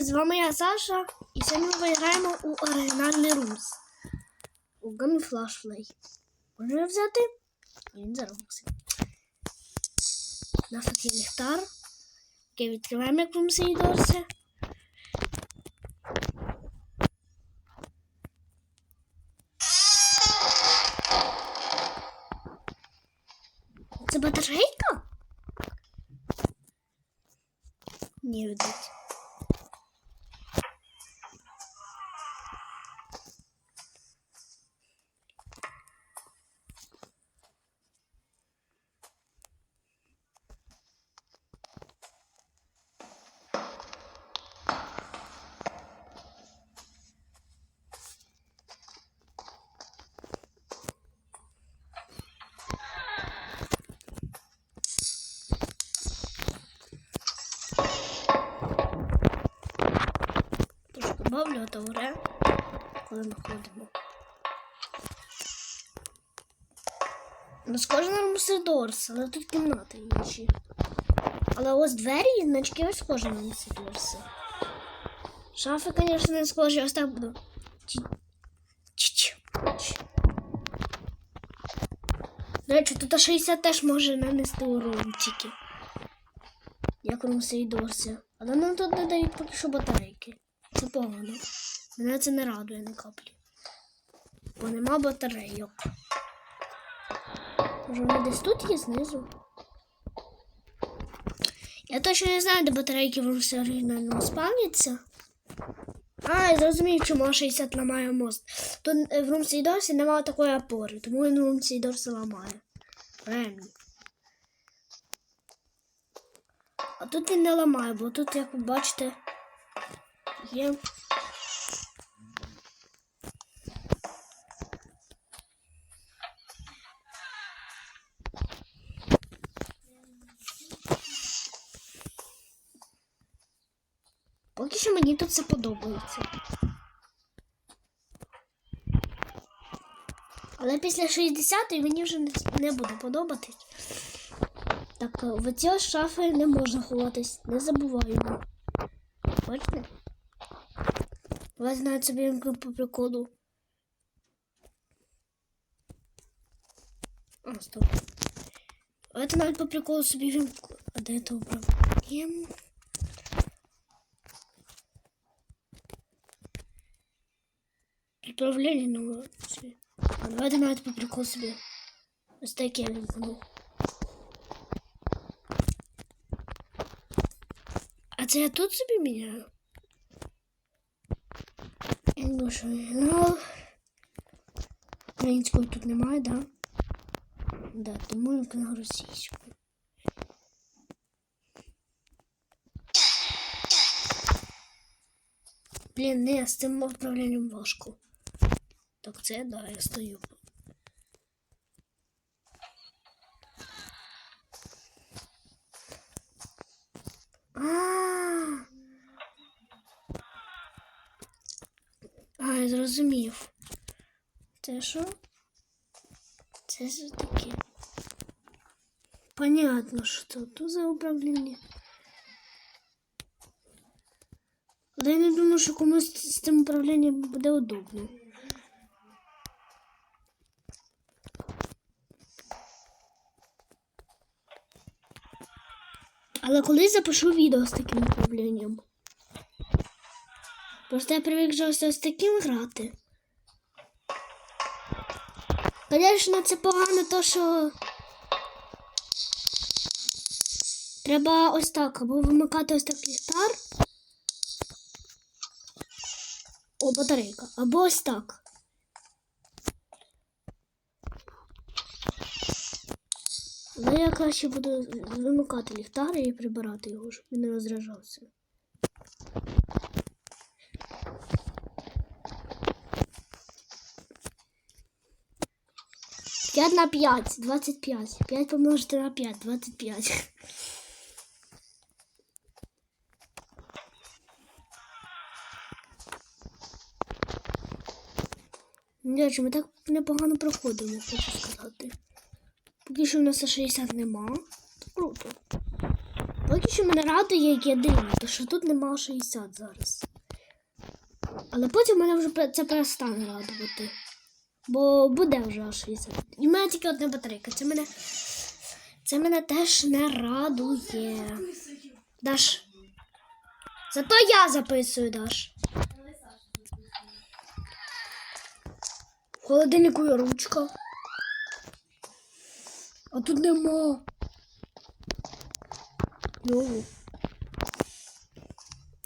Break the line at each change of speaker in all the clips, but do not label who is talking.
привіт! З вами я Саша, і сьогодні ми граємо у оригінальний румс. У Gummy Flashlight. Можна взяти? Він заробився. У нас тут є ліхтар. Який відкриваємо, як в румсі йдеться. Це батарейка? Ні, видать. Добавлю тавре, коли ми ходимо. Ну, схоже на Мусидорс, але тут кімнати інші. Але ось двері і значки ось схожі на Мусидорси. Шафи, звісно, не схожі, ось так буду. До речі, тут 60 теж може нанести урон тільки. Як у Мусидорсі. Але нам тут не дають поки що батарейки. Погано. Мене це не радує на каплі. Бо нема батарейок. Може вони десь тут є знизу? Я точно не знаю, де батарейки в русі оригінальному спавняться. А, я зрозумів, чому 60 ламає мост. Тут е, в румсі і досі немає такої опори, тому він в румсі і досі ламає. Правильно. А тут він не ламає, бо тут, як ви бачите, є. Поки що мені тут все подобається. Але після 60-ї мені вже не, буде подобатись. Так, в ці шафи не можна ховатись, не забуваємо. Бачите? Давайте навіть собі вимкнемо по приколу. А, стоп. Давайте навіть по приколу собі вимкну. А де це управління? Управління нове. собі. А давайте навіть по приколу собі. Ось таке вимкну. А це я тут собі міняю? Думаю, ну, української тут немає, да? Да, тому на російську. Блін, не, з цим управлінням важко. Так це, да, я стою. А. А, я зрозумів. Це що? Це ж таке. Понятно, що тут за управління. Але я не думаю, що комусь з цим управлінням буде удобно. Але колись запишу відео з таким управлінням. Просто я привик вже ось з таким грати. Звісно, це погано, то що треба ось так, або вимикати ось так ліхтар. О, батарейка. Або ось так. Але я краще буду вимикати ліхтар і прибирати його, щоб він не розряджався. П'ять на п'ять, двадцять п'ять. П'ять помножити на п'ять, двадцять п'ять. До ми так непогано проходимо, хочу сказати. Поки що в нас 60 нема. Це круто. Поки що мене радує, як я дивлюся, то що тут нема 60 зараз. Але потім мене вже це перестане радувати. Бо буде вже аж 60. І мене тільки одна батарейка. Це мене. Це мене теж не радує. Даш. Зато я записую, Даш. В холодильнику є ручка. А тут нема. Йоу.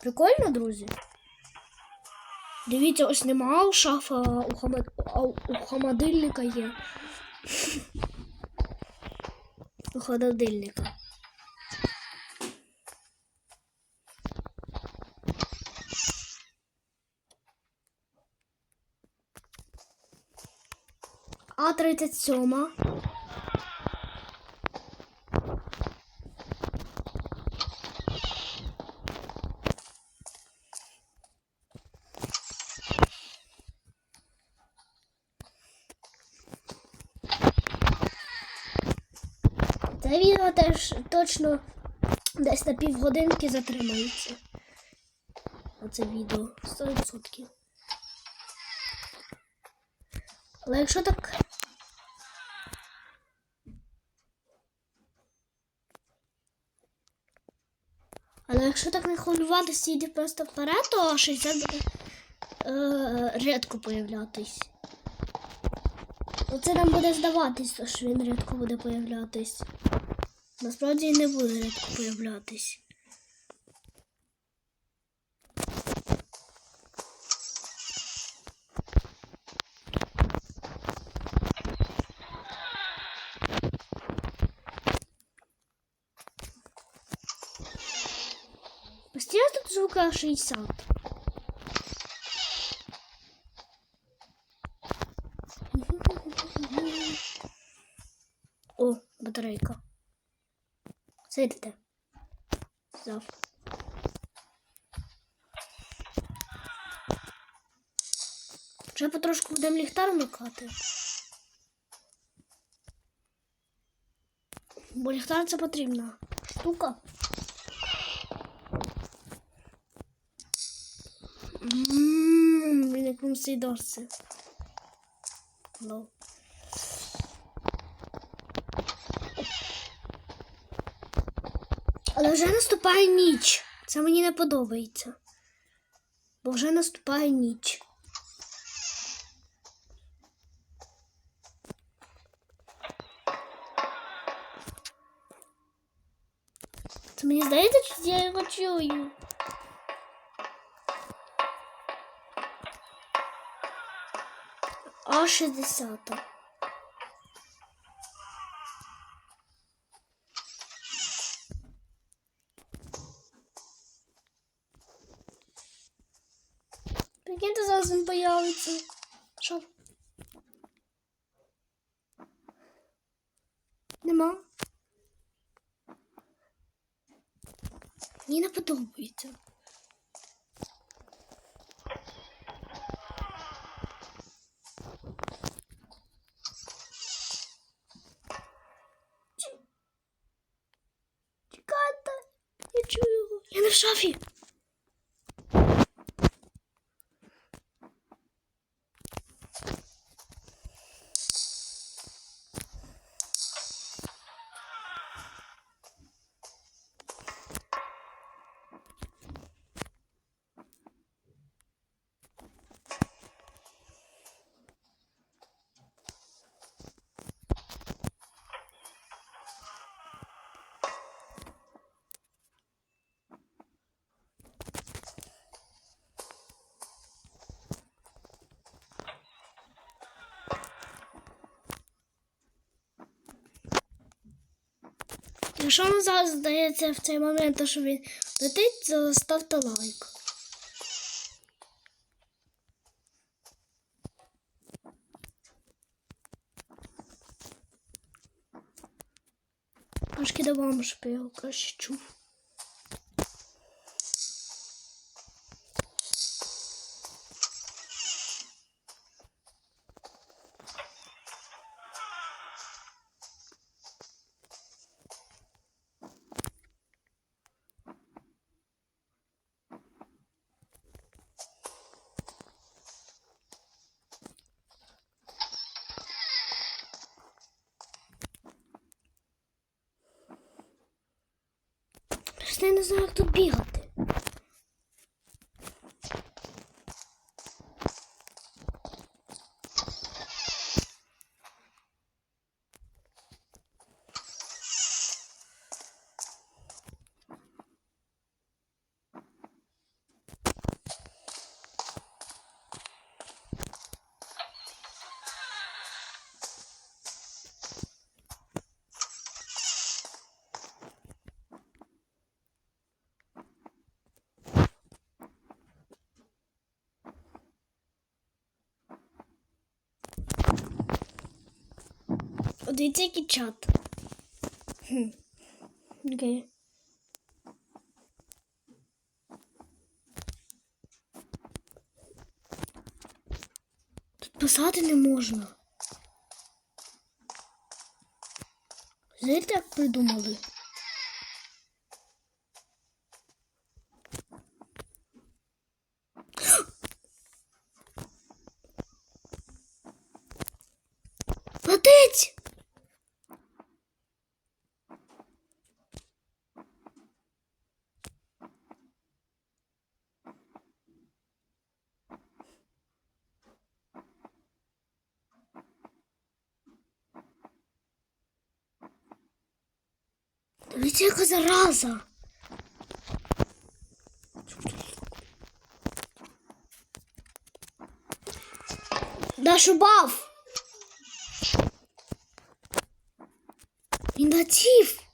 Прикольно, друзі. Дивіться, ось нема шафа, у, хама... а у холодильника є. У холодильника. А 37. Це відео теж точно десь на півгодинки затримається. Оце відео 100%. Але якщо так. Але якщо так не хвилюватися і йти просто вперед, то 60 буде е, рідко появлятись. Оце нам буде здаватись, що він рідко буде появлятись. Насправді не буде рідко появлятись. Постійно тут звука 60. О, батарейка. Сидите. Взяв. Вже потрошку будемо ліхтар вмикати. Бо ліхтар це потрібна штука. Ммм, він як мусить дорси. Ну. Але вже наступає ніч. Це мені не подобається. Бо вже наступає ніч. Це мені здається, що я його чую. А 60. Прикиньте, зараз він появиться. Що? Нема. Мені не подобається. Чекайте, я чую його. Я не в шафі. Якщо вам зараз здається в цей момент, що він летить, то ставте лайк. Трошки до вам, щоб я його краще чув. Чесно, я не знаю, як тут бігати. О, Дивіться, який чат. Хм. Окей. Тут писати не можна. Знаєте, як придумали? Дивіться, яка зараза. Дашу баф. Він натів.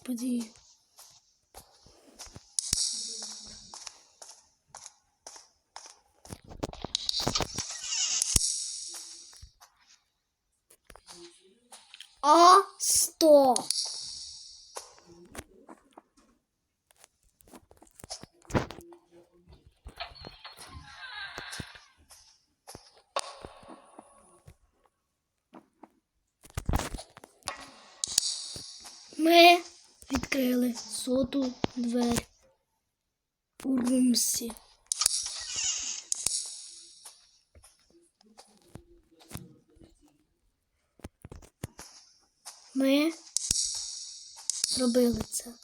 господи.
А сто. Соту двері у румсі. Ми зробили це.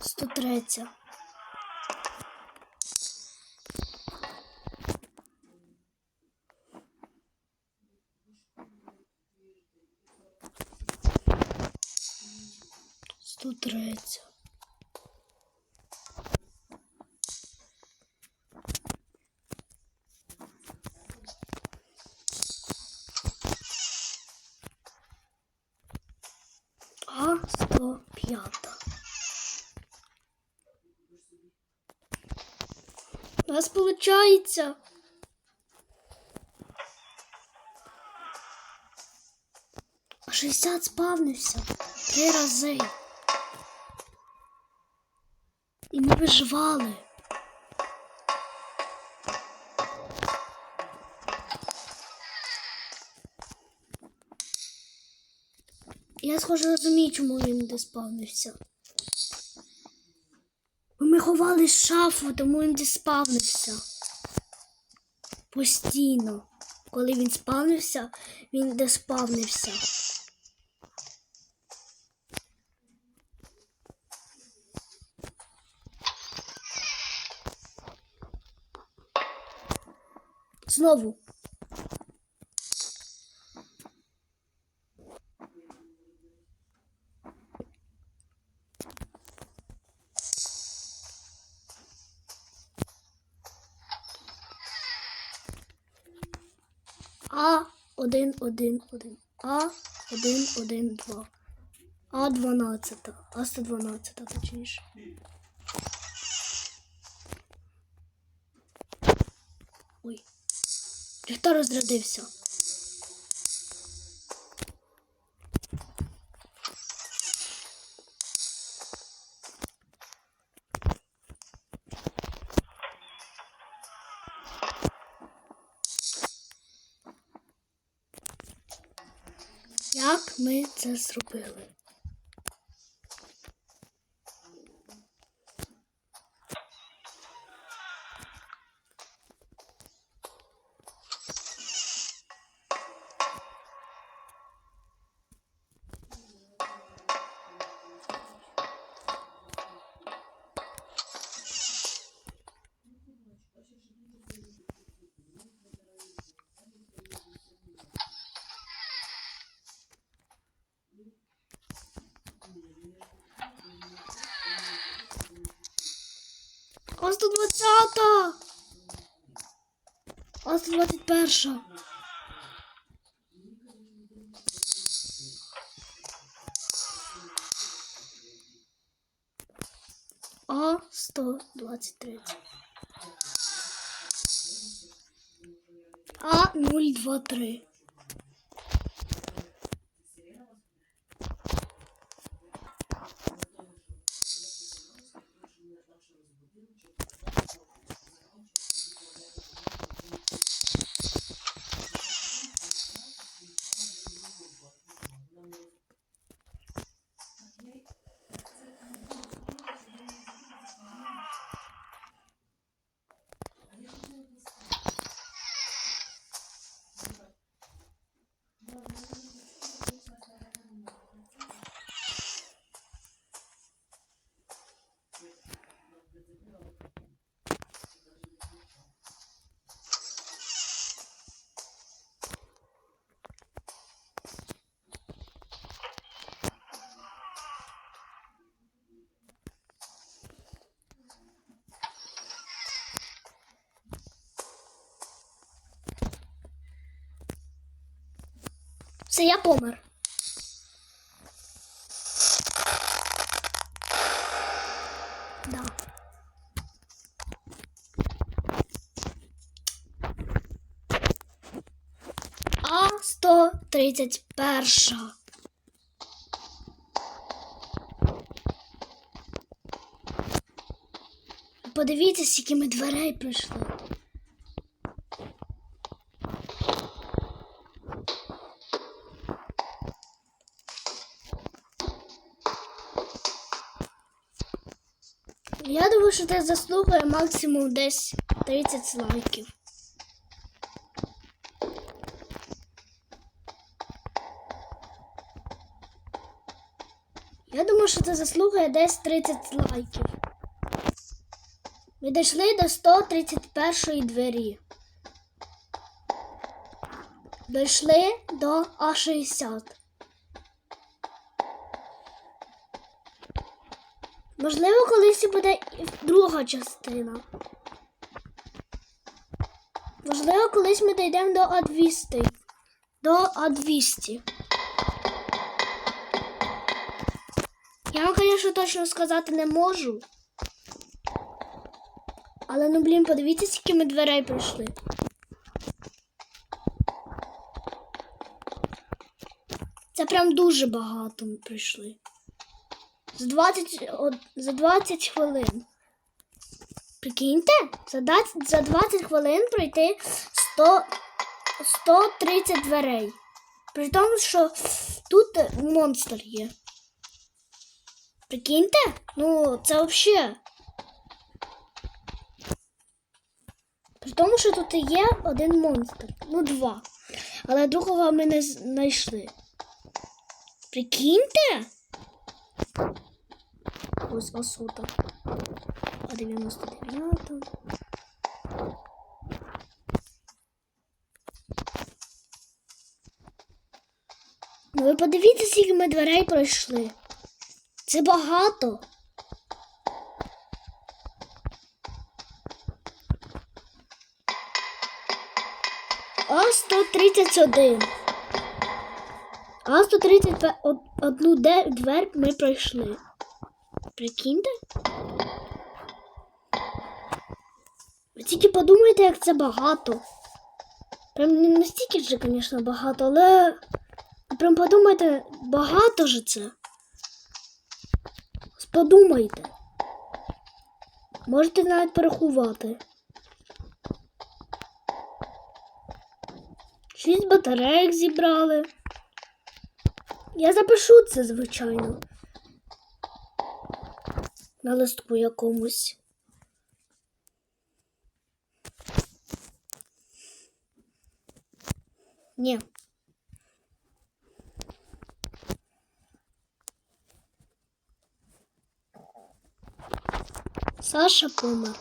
Сто третя. Сто третя. А 105. У нас получается. А 60 спавнився три рази. Виживали. Я схоже розумію, чому він диспавнився. Бо Ми ховали шафу, тому він диспавнився. Постійно. Коли він спавнився, він диспавнився. Знову. А один, один, один. А один, один, два. А дванадцята. А 112, точніше. Хто розрядився? Як ми це зробили? 21. А 123. А 023. Це я помер.
Да. А 131 Подивіться, з якими дверей прийшли. Я думаю, що це заслугує максимум десь 30 лайків. Я думаю, що це заслугує десь 30 лайків. Ми дійшли до 131 двері. Дійшли до А60. Можливо, колись буде друга частина. Можливо, колись ми дійдемо до А200. До А200. Я вам, звісно, точно сказати не можу. Але ну блін, подивіться, скільки ми дверей пройшли. Це прям дуже багато ми пройшли. За 20, за 20 хвилин. Прикиньте, за 20, за 20 хвилин пройти 100, 130 дверей. При тому, що тут монстр є. Прикиньте? Ну, це взагалі. При тому, що тут є один монстр. Ну, два. Але другого ми не знайшли. Прикиньте? Ось осота. А 99. Ну ви подивіться, скільки ми дверей пройшли. Це багато. А 131. А 131 де- двер ми пройшли. Прикиньте? Ви тільки подумайте, як це багато. Прям не настільки ж, звісно, багато, але прям подумайте, багато ж це. Подумайте. Можете навіть порахувати. Шість батарейок зібрали. Я запишу це, звичайно. На листку якомусь. Ні. Саша помер.